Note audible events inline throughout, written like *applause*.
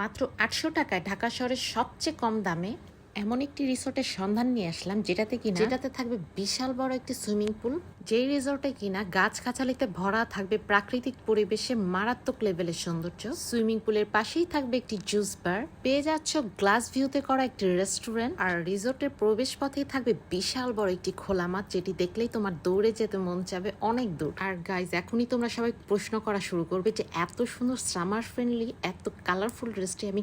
মাত্র আটশো টাকায় ঢাকা শহরের সবচেয়ে কম দামে এমন একটি রিসোর্টের সন্ধান নিয়ে আসলাম, যেটাতে কি যেটাতে থাকবে বিশাল বড় একটি সুইমিং পুল। যেই রিসোর্টে কিনা গাছ খাঁচালিতে ভরা থাকবে প্রাকৃতিক পরিবেশে মারাত্মক লেভেলের সৌন্দর্য সুইমিং পুলের পাশেই থাকবে একটি জুস বার পেয়ে যাচ্ছ গ্লাস ভিউতে করা একটি রেস্টুরেন্ট আর রিসোর্টের প্রবেশ পথেই থাকবে বিশাল বড় একটি খোলা মাঠ যেটি দেখলেই তোমার দৌড়ে যেতে মন চাবে অনেক দূর। আর গাইজ এখনই তোমরা সবাই প্রশ্ন করা শুরু করবে যে এত সুন্দর সামার ফ্রেন্ডলি এত কালারফুল ড্রেসটি আমি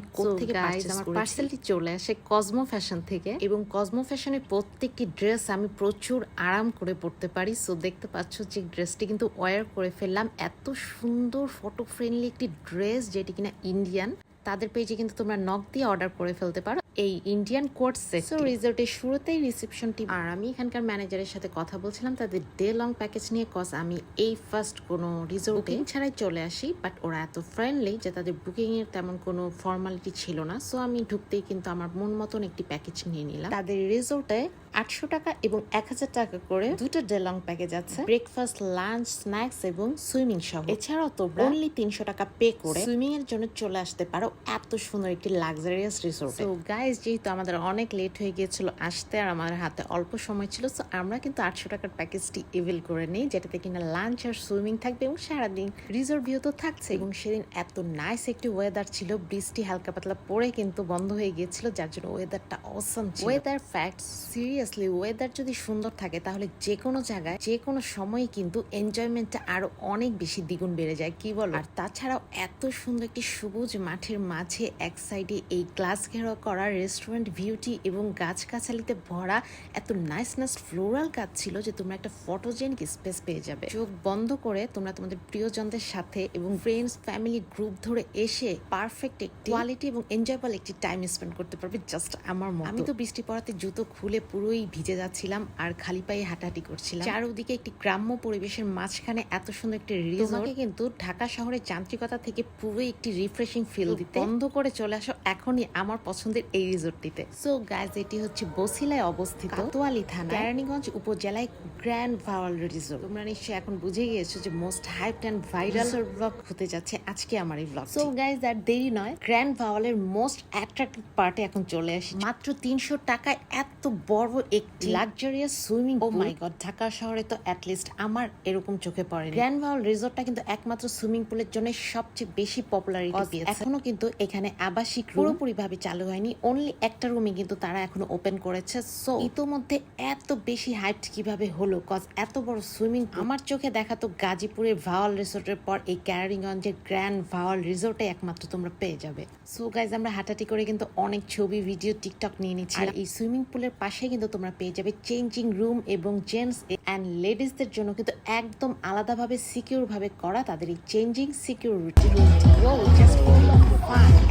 guys, আমার পার্সেলটি চলে আসে কসমো ফ্যাশন থেকে। এবং কসমো ফ্যাশনের প্রত্যেকটি ড্রেস আমি প্রচুর আরাম করে পরতে পারি। সো দেখতে পাচ্ছ যে ড্রেসটি কিন্তু ওয়ার করে ফেললাম। এত সুন্দর ফটো ফ্রেন্ডলি একটি ড্রেস যেটি কিনা ইন্ডিয়ান তাদের পেজে কিন্তু তোমরা নখ দিয়ে অর্ডার করে ফেলতে পারো। এই ইন্ডিয়ান কোর্ট সেট সো রিসোর্টের শুরুতেই রিসেপশন রিসেপশনটি আর আমি এখানকার ম্যানেজারের সাথে কথা বলছিলাম তাদের ডে লং প্যাকেজ নিয়ে কজ আমি এই ফার্স্ট কোনো রিসোর্টিং ছাড়াই চলে আসি বাট ওরা এত ফ্রেন্ডলি যে তাদের বুকিং এর তেমন কোনো ফর্মালিটি ছিল না। সো আমি ঢুকতেই কিন্তু আমার মন মতন একটি প্যাকেজ নিয়ে নিলাম। তাদের রিসোর্টে আটশো টাকা এবং এক হাজার টাকা করে দুটো ডে লং প্যাকেজ আছে। ব্রেকফাস্ট লাঞ্চ স্ন্যাক্স এবং সুইমিং সহ। এছাড়াও তোমরা অনলি তিনশো টাকা পে করে সুইমিং এর জন্য চলে আসতে পারো। এত সুন্দর একটি লাক্সারিয়াস রিসোর্ট তো গাইজ যেহেতু আমাদের অনেক লেট হয়ে গিয়েছিল আসতে আর আমাদের হাতে অল্প সময় ছিল সো আমরা কিন্তু আটশো টাকার প্যাকেজটি এভেল করে নিই, যেটাতে কিনা লাঞ্চ আর সুইমিং থাকবে এবং সারাদিন রিসোর্ট ভিউ তো থাকছে। এবং সেদিন এত নাইস একটি ওয়েদার ছিল, বৃষ্টি হালকা পাতলা পরে কিন্তু বন্ধ হয়ে গিয়েছিল, যার জন্য ওয়েদারটা awesome weather fact seriously weather যদি সুন্দর থাকে, তাহলে যে কোনো জায়গায় যে কোনো সময় কিন্তু এনজয়মেন্টটা আরও অনেক বেশি দ্বিগুণ বেড়ে যায়, কি বলো? আর তাছাড়াও এত সুন্দর একটি সবুজ মাঠের মাঝে এক সাইডে এই গ্লাস ঘেরা করা রেস্টুরেন্ট ভিউটি এবং গাছগাছালিতে ভরা এত নাইস নাইস ফ্লোরাল গাছ ছিল যে তোমরা একটা ফটোজেনিক স্পেস পেয়ে যাবে। চোখ বন্ধ করে তোমরা তোমাদের প্রিয়জনদের সাথে এবং ফ্রেন্ডস ফ্যামিলি গ্রুপ ধরে এসে পারফেক্ট একটি কোয়ালিটি এবং এনজয়েবল একটি টাইম স্পেন্ড করতে পারবে জাস্ট আমার মতো। আমি তো বৃষ্টি পড়াতে জুতো খুলে পুরোই ভিজে যাচ্ছিলাম আর খালি পায়ে হাঁটাহাঁটি করছিলাম। চারদিকে একটি গ্রাম্য পরিবেশের মাঝখানে এত সুন্দর একটি রিসোর্ট কিন্তু ঢাকা শহরের যান্ত্রিকতা থেকে পুরোই একটি রিফ্রেশিং ফিল দিতে। বন্ধ করে চলে আসো এখনই আমার পছন্দের এই রিসোর্টটিতে। সো গাইজ এটি হচ্ছে বসিলায় অবস্থিত কোতোয়ালি থানা কেরানীগঞ্জ উপজেলায় গ্র্যান্ড ভাওয়াল রিসোর্ট। তোমরা নিশ্চয়ই এখন বুঝে গিয়েছো যে most hype and viral blog হতে যাচ্ছে আজকে আমার এই ব্লগ সো গাইজ আর দেরি নয় গ্র্যান্ড ভাওয়ালের মোস্ট অ্যাট্রাক্টিভ পার্টে এখন চলে আসি মাত্র তিনশো টাকায় এত বড় একটি luxurious swimming oh my god Dhaka শহরে তো অ্যাটলিস্ট আমার এরকম চোখে পড়ে গ্র্যান্ড ভাওয়াল রিসোর্টটা কিন্তু একমাত্র সুইমিং পুলের জন্য সবচেয়ে বেশি পপুলারিটি পেয়েছে। এখনও কিন্তু এখানে আবাসিক পুরোপুরি ভাবে চালু হয়নি। অনলি একটা রুমই কিন্তু তারা এখনও ওপেন করেছে। সো ইতোমধ্যে এত বেশি হাইপড কীভাবে হলো? কজ এত বড় সুইমিং আমার চোখে দেখা তো গাজীপুরের ভাওয়াল রিসোর্টের পর এই ক্যারিগঞ্জের গ্র্যান্ড ভাওয়াল রিসোর্টে একমাত্র তোমরা পেয়ে যাবে। সো গাইজ আমরা হাঁটাটি করে কিন্তু অনেক ছবি ভিডিও টিকটক নিয়ে নিচ্ছি। আর এই সুইমিং পুলের পাশে কিন্তু তোমরা পেয়ে যাবে চেঞ্জিং রুম এবং জেন্টস অ্যান্ড লেডিসদের জন্য কিন্তু একদম আলাদাভাবে সিকিউর ভাবে করা তাদের এই চেঞ্জিং সিকিউরিটি রুমটি ও জাস্ট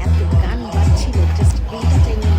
এত গান বাজছিল জাস্ট এন্টারটেইনমেন্ট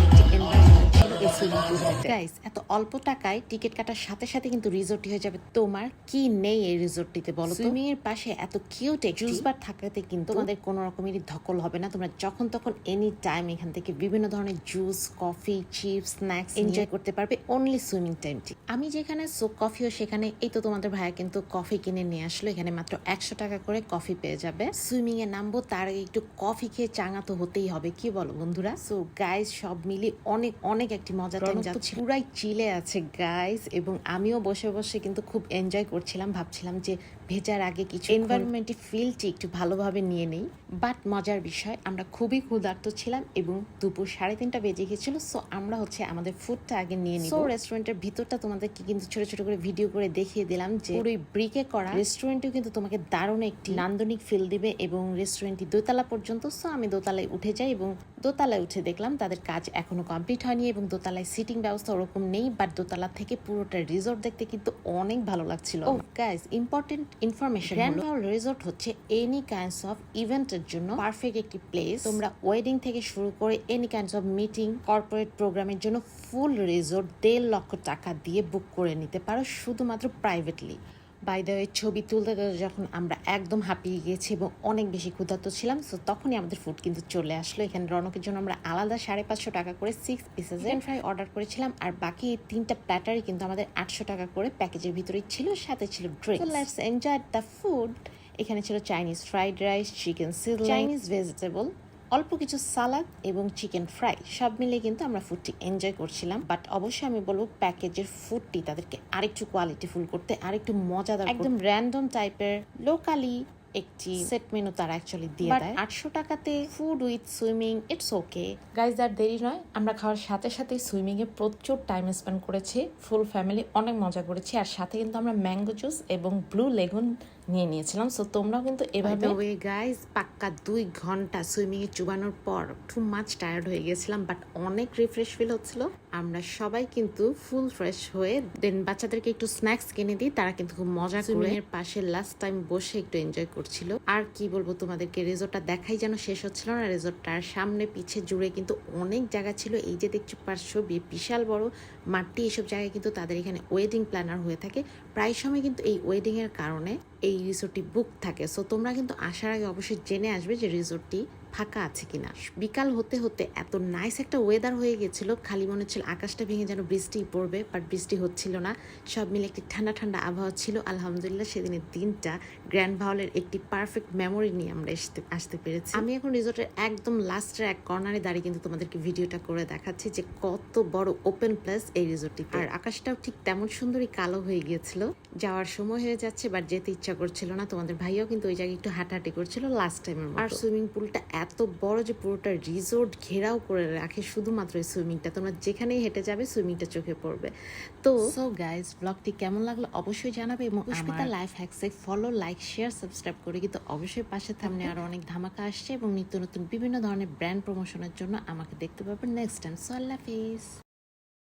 *laughs* গাইস এত অল্প টাকায় টিকিট কাটার সাথে সাথে কিন্তু রিসোর্টটি হয়ে যাবে। তোমার কি নেই এই রিসোর্টটিতে বলো সুইমিং এর পাশে এত কিউট জুস বার থাকাতে কিন্তু তোমাদের কোনো রকমেরই ধকল হবে না। তোমরা যখন তখন এনি টাইম এখান থেকে বিভিন্ন ধরনের juice coffee chips snacks enjoy করতে পারবে অনলি সুইমিং টাইমটি আমি যেখানে সো কফিও সেখানে এই তো তোমাদের ভাইয়া কিন্তু কফি কিনে নিয়ে আসলো। এখানে মাত্র একশো টাকা করে কফি পেয়ে যাবে। সুইমিং এ নামবো তার আগে একটু কফি খেয়ে চাঙা তো হতেই হবে। কি বলো বন্ধুরা? সো গাইস সব মিলি অনেক অনেক একটি মজা যাচ্ছে পুরাই চিলে আছে গাইস এবং আমিও বসে বসে কিন্তু খুব এনজয় করছিলাম ভাবছিলাম যে ভেজার আগে কিছু এনভায়রনমেন্টে ফিলটি একটু ভালোভাবে নিয়ে নেই বাট মজার বিষয় আমরা খুবই ক্ষুধার্ত ছিলাম এবং দুপুর সাড়ে তিনটা বেজে গেছিল সো আমরা হচ্ছে আমাদের ফুডটা আগে নিয়ে নিই সো রেস্টুরেন্টের ভিতরটা তোমাদেরকে কিন্তু ছোট ছোট করে ভিডিও করে দেখিয়ে দিলাম যে পুরোই ব্রিকে করা রেস্টুরেন্টেও কিন্তু তোমাকে দারুণ একটি নান্দনিক ফিল দিবে এবং রেস্টুরেন্টটি দোতলা পর্যন্ত সো আমি দোতলায় উঠে যাই এবং দোতলায় উঠে দেখলাম তাদের কাজ এখনও কমপ্লিট হয়নি এবং দোতলায় সিটিং ব্যবস্থা ওরকম নেই বাট দোতলা থেকে পুরোটা রিসোর্ট দেখতে কিন্তু অনেক ভালো লাগছিল ও guys important information grand resort হচ্ছে এনি কাইন্ডস অফ ইভেন্টের জন্য পারফেক্ট একটি প্লেস তোমরা ওয়েডিং থেকে শুরু করে any kinds of meeting corporate প্রোগ্রামের জন্য ফুল রিসোর্ট দেড় লক্ষ টাকা দিয়ে বুক করে নিতে পারো শুধুমাত্র প্রাইভেটলি বাই দ্য ওয়ে ছবি তুলতে যখন আমরা একদম হাঁপিয়ে গিয়েছি এবং অনেক বেশি ক্ষুধার্ত ছিলাম সো তখনই আমাদের ফুড কিন্তু চলে আসলো। এখানে রনকের জন্য আমরা আলাদা সাড়ে পাঁচশো টাকা করে six pieces chicken fry order করেছিলাম। আর বাকি এই তিনটা প্ল্যাটারই কিন্তু আমাদের আটশো টাকা করে প্যাকেজের ভিতরেই ছিল সাথে ছিল drink let's enjoy the food এখানে ছিল চাইনিজ ফ্রাইড রাইস চিকেন সিল চাইনিজ ভেজিটেবল অল্প কিছু সালাদ এবং চিকেন ফ্রাই সব মিলে কিন্তু আমরা ফুডটি এনজয় করছিলাম। বাট অবশ্যই আমি বলব প্যাকেজের ফুডটি তাদেরকে আরেকটু কোয়ালিটি ফুল করতে আরেকটু মজাদার একদম র্যান্ডম টাইপের লোকালি একটি সেট মেনু তারা অ্যাকচুয়ালি দিয়ে দেয়। আটশো টাকাতে food with swimming it's okay guys আর দেরি নয় আমরা খাওয়ার সাথে সাথে সুইমিং এ প্রচুর টাইম স্পেন্ড করেছি। ফুল ফ্যামিলি অনেক মজা করেছি। আর সাথে কিন্তু আমরা ম্যাঙ্গো জুস এবং ব্লু লেগুন নিয়ে নিয়েছিলাম। সো তোমরাও কিন্তু এভাবে ওয়ে গাইজ পাক্কা দুই ঘণ্টা সুইমিং এ চুবানোর পর টু মাছ টায়ার্ড হয়ে গেছিলাম বাট অনেক রিফ্রেশ ফিল হচ্ছিল। আমরা সবাই কিন্তু ফুল ফ্রেশ হয়ে দেন বাচ্চাদেরকে একটু স্ন্যাক্স কিনে দিই তারা কিন্তু খুব মজা করে এর পাশে লাস্ট টাইম বসে একটু এনজয় করছিল। আর কি বলব তোমাদেরকে রিসোর্টটা দেখাই যেন শেষ হচ্ছিল না রিসোর্টটার সামনে পিছে জুড়ে কিন্তু অনেক জায়গা ছিল। এই যে দেখছ পার্শ্ব বি- বিশাল বড় মাটি এইসব জায়গায় কিন্তু তাদের এখানে ওয়েডিং প্ল্যানার হয়ে থাকে। প্রায় সময় কিন্তু এই ওয়েডিং এর কারণে এই রিসোর্টটি বুক থাকে। সো তোমরা কিন্তু আসার আগে অবশ্যই জেনে আসবে যে রিসোর্টটি ফাঁকা আছে কিনা? বিকাল হতে হতে এত নাইস একটা ওয়েদার হয়ে গেছিল, খালি মনে হচ্ছিল আকাশটা ভেঙে যেন বৃষ্টি পড়বে বাট বৃষ্টি হচ্ছিল না। সব মিলে একটি ঠান্ডা ঠান্ডা আবহাওয়া ছিল। আলহামদুলিল্লাহ সেদিনের দিনটা গ্র্যান্ড ভাওলের একটি পারফেক্ট মেমোরি নিয়ে আমরা আসতে আসতে পেরেছি। আমি এখন রিসোর্টের একদম লাস্টের এক কর্নারে দাঁড়িয়ে কিন্তু তোমাদেরকে ভিডিওটা করে দেখাচ্ছি যে কত বড় ওপেন প্লেস এই রিসোর্টটি আর আকাশটাও ঠিক তেমন সুন্দরই কালো হয়ে গিয়েছিল। যাওয়ার সময় হয়ে যাচ্ছে বাট যেতে ইচ্ছা করছিল না। তোমাদের ভাইও কিন্তু ওই জায়গায় একটু হাঁটাহাঁটি করছিল লাস্ট টাইমের আর সুইমিং পুলটা এত বড় যে পুরোটা রিসোর্ট ঘেরাও করে রাখে শুধুমাত্র এই সুইমিংটা। তোমরা যেখানেই হেঁটে যাবে সুইমিংটা চোখে পড়বে। তো সো গাইজ ব্লগটি কেমন লাগল অবশ্যই জানাবে এবং পুষ্পিতা লাইফ হ্যাক্সে ফলো লাইক শেয়ার সাবস্ক্রাইব করে কিন্তু অবশ্যই পাশে থামনে আরও অনেক ধামাকা আসছে এবং নিত্য নতুন বিভিন্ন ধরনের ব্র্যান্ড প্রমোশনের জন্য আমাকে দেখতে পাবেন নেক্সট টাইম সো আল্লাহ হাফিজ।